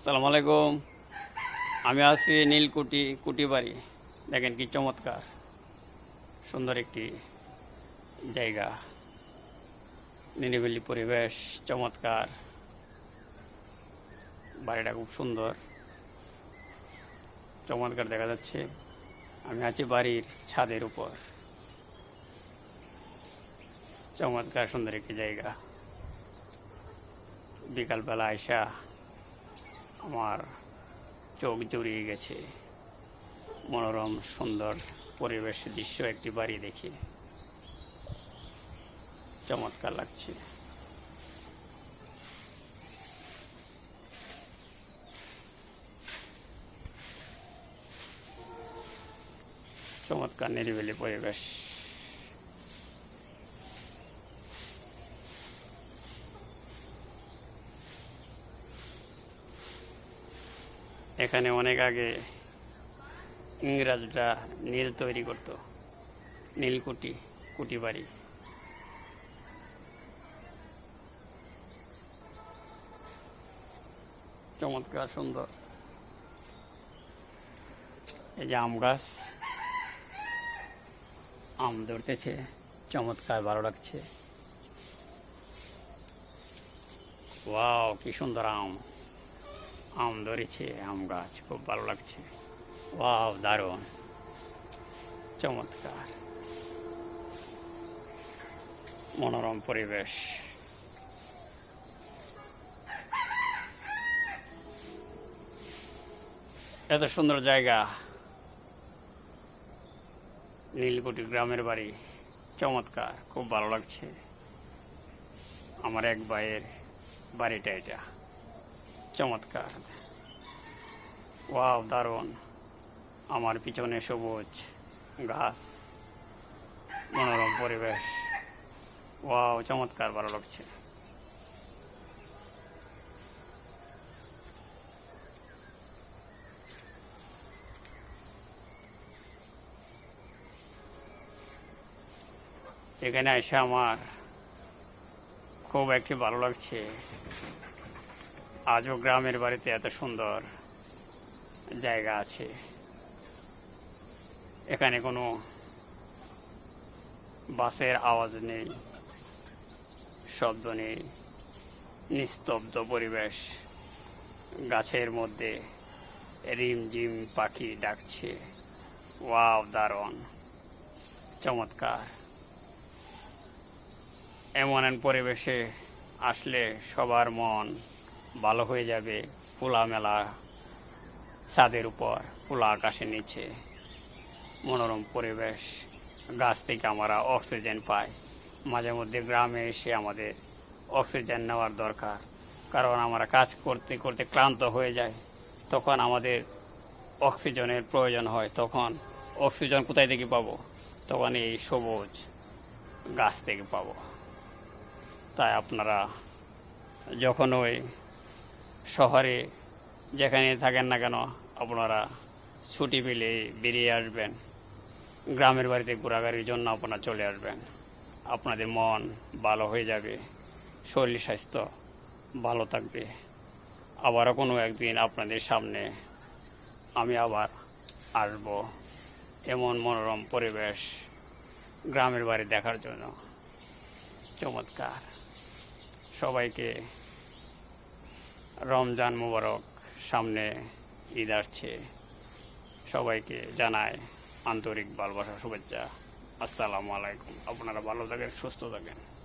আসসালামু আলাইকুম। আমি আছি নীলকুটি কুটিবাড়ি। দেখেন কি চমৎকার, সুন্দর একটি জায়গা। নিরিবিলি পরিবেশ, চমৎকার। বাড়িটা খুব সুন্দর। চমৎকার দেখা যাচ্ছে। আমি আছি বাড়ির ছাদের উপর। চমৎকার সুন্দর একটি জায়গা। বিকালবেলা আইসা আমার চোখ জড়িয়ে গেছে। মনোরম, সুন্দর পরিবেশ দৃশ্য একটি বাড়ি দেখে। চমৎকার লাগছে। চমৎকার নিরিবিলি পরিবেশ। এখানে অনেক আগে ইংরাজরা নীল তৈরি করত, নীলকুটি, কুটি বাড়ি। চমৎকার, সুন্দর। এই যে আম গাছ, আম ধরতেছে, চমৎকার, ভালো লাগছে। ওয়াও, কি সুন্দর আম। আম ধরেছে, আম গাছ, খুব ভালো লাগছে। ওয়াও, দারুণ। চমৎকার। মনোরম পরিবেশ। এত সুন্দর জায়গা। নীলকুটি গ্রামের বাড়ি। চমৎকার, খুব ভালো লাগছে। আমার এক ভাইয়ের বাড়িটা এটা। চমৎকার। ওয়াও, দারুণ। আমার পিছনে সবুজ গাছ, মনোরম পরিবেশ। ওয়াও, চমৎকার, ভালো লাগছে। এখানে এসে আমার খুব একটি ভালো লাগছে। আজও গ্রামের বাড়িতে এত সুন্দর জায়গা আছে। এখানে কোনো বাসের আওয়াজ নেই, শব্দ নেই, নিস্তব্ধ পরিবেশ। গাছের মধ্যে রিমঝিম পাখি ডাকছে। ওয়াও, দারুণ, চমৎকার। এমন পরিবেশে আসলে সবার মন ভালো হয়ে যাবে খোলামেলা ছাদের উপর, খোলা আকাশের নিচে। মনোরম পরিবেশ, গাছ থেকে আমরা অক্সিজেন পাই। মাঝে মধ্যে গ্রামে এসে আমাদের অক্সিজেন নেওয়ার দরকার। কারণ আমরা কাজ করতে করতে ক্লান্ত হয়ে যায় তখন আমাদের অক্সিজেনের প্রয়োজন হয়। তখন অক্সিজেন কোথায় থেকে পাবো? তখন এই সবুজ গাছ থেকে পাবো। তাই আপনারা যখন ওই শহরে যেখানে থাকেন না কেন, আপনারা ছুটি পেলে বেরিয়ে আসবেন। গ্রামের বাড়িতে ঘোরাঘুরির জন্য আপনারা চলে আসবেন। আপনাদের মন ভালো হয়ে যাবে, শরীর স্বাস্থ্য ভালো থাকবে। আবারও কোনো একদিন আপনাদের সামনে আমি আবার আসব এমন মনোরম পরিবেশ গ্রামের বাড়ি দেখার জন্য। চমৎকার। সবাইকে রমজান মুবারক সামনে ঈদ আসছে। সবাইকে জানায় আন্তরিক ভালোবাসা, শুভেচ্ছা। আসসালামু আলাইকুম। আপনারা ভালো থাকেন, সুস্থ থাকেন।